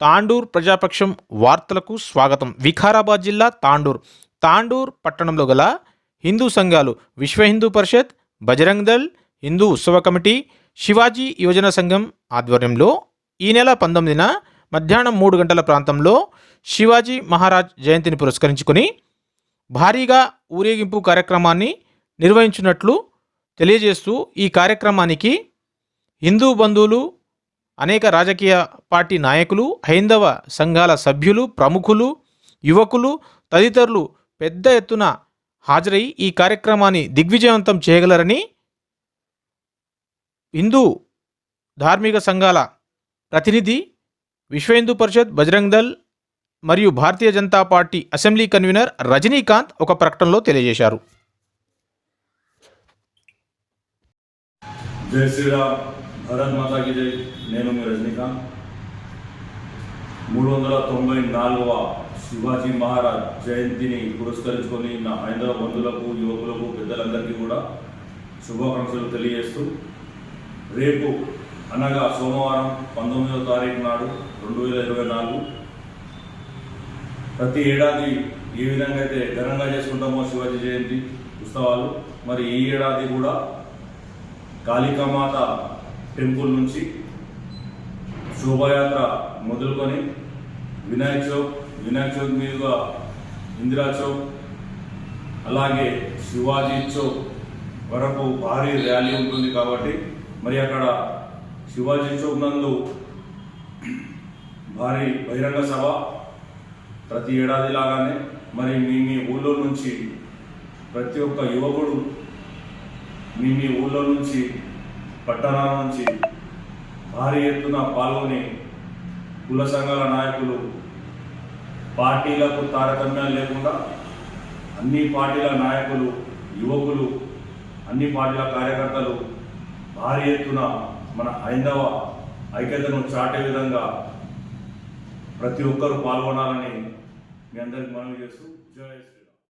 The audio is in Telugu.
తాండూర్ ప్రజాపక్షం వార్తలకు స్వాగతం. వికారాబాద్ జిల్లా తాండూర్. తాండూర్ పట్టణంలో గల హిందూ సంఘాలు విశ్వ హిందూ పరిషత్ బజరంగ్ దళ్ హిందూ ఉత్సవ కమిటీ శివాజీ యువజన సంఘం ఆధ్వర్యంలో ఈ నెల పంతొమ్మిదిన మధ్యాహ్నం మూడు గంటల ప్రాంతంలో శివాజీ మహారాజ్ జయంతిని పురస్కరించుకొని భారీగా ఊరేగింపు కార్యక్రమాన్ని నిర్వహించినట్లు తెలియజేస్తూ ఈ కార్యక్రమానికి హిందూ బంధువులు అనేక రాజకీయ పార్టీ నాయకులు హైందవ సంఘాల సభ్యులు ప్రముఖులు యువకులు తదితరులు పెద్ద ఎత్తున హాజరై ఈ కార్యక్రమాన్ని దిగ్విజయవంతం చేయగలరని హిందూ ధార్మిక సంఘాల ప్రతినిధి విశ్వ హిందూ పరిషత్ బజరంగ్ దళ్ మరియు Bharatiya Janata party assembly convener Rajinikanth ఒక ప్రకటనలో తెలియజేశారు. జై శ్రీరామ్. భరత్ మాతాకి జై. నేను మీ రజనీకాంత్. మూడు వందల తొంభై నాలుగవ శివాజీ మహారాజ్ జయంతిని పురస్కరించుకొని నా హైందవ బంధువులకు యువకులకు పెద్దలందరికీ కూడా శుభాకాంక్షలు తెలియజేస్తూ రేపు అనగా సోమవారం పంతొమ్మిదవ తారీఖు నాడు రెండు వేల ఇరవై నాలుగు. ప్రతి ఏడాది ఏ విధంగా అయితే ఘనంగా చేసుకుంటామో శివాజీ జయంతి ఉత్సవాలు మరి ఈ ఏడాది కూడా కాళికామాత టెంపుల్ నుంచి శోభాయాత్ర మొదలుకొని వినాయక చౌక్ వినాయక చౌక్ మీదుగా ఇందిరా చౌక్ అలాగే శివాజీ చౌక్ వరకు భారీ ర్యాలీ ఉంటుంది కాబట్టి మరి అక్కడ శివాజీ చౌక్ నందు భారీ బహిరంగ సభ ప్రతి ఏడాది లాగానే మరి మీ మీ ఊళ్ళో నుంచి ప్రతి ఒక్క యువకుడు మీ మీ ఊళ్ళో నుంచి పట్టణాల నుంచి భారీ ఎత్తున పాల్గొని కుల సంఘాల నాయకులు పార్టీలకు తారతమ్యాలు లేకుండా అన్ని పార్టీల నాయకులు యువకులు అన్ని పార్టీల కార్యకర్తలు భారీ ఎత్తున మన హైందవ ఐక్యతను చాటే విధంగా ప్రతి ఒక్కరూ పాల్గొనాలని మీ అందరికి మనవి చేస్తూ జయ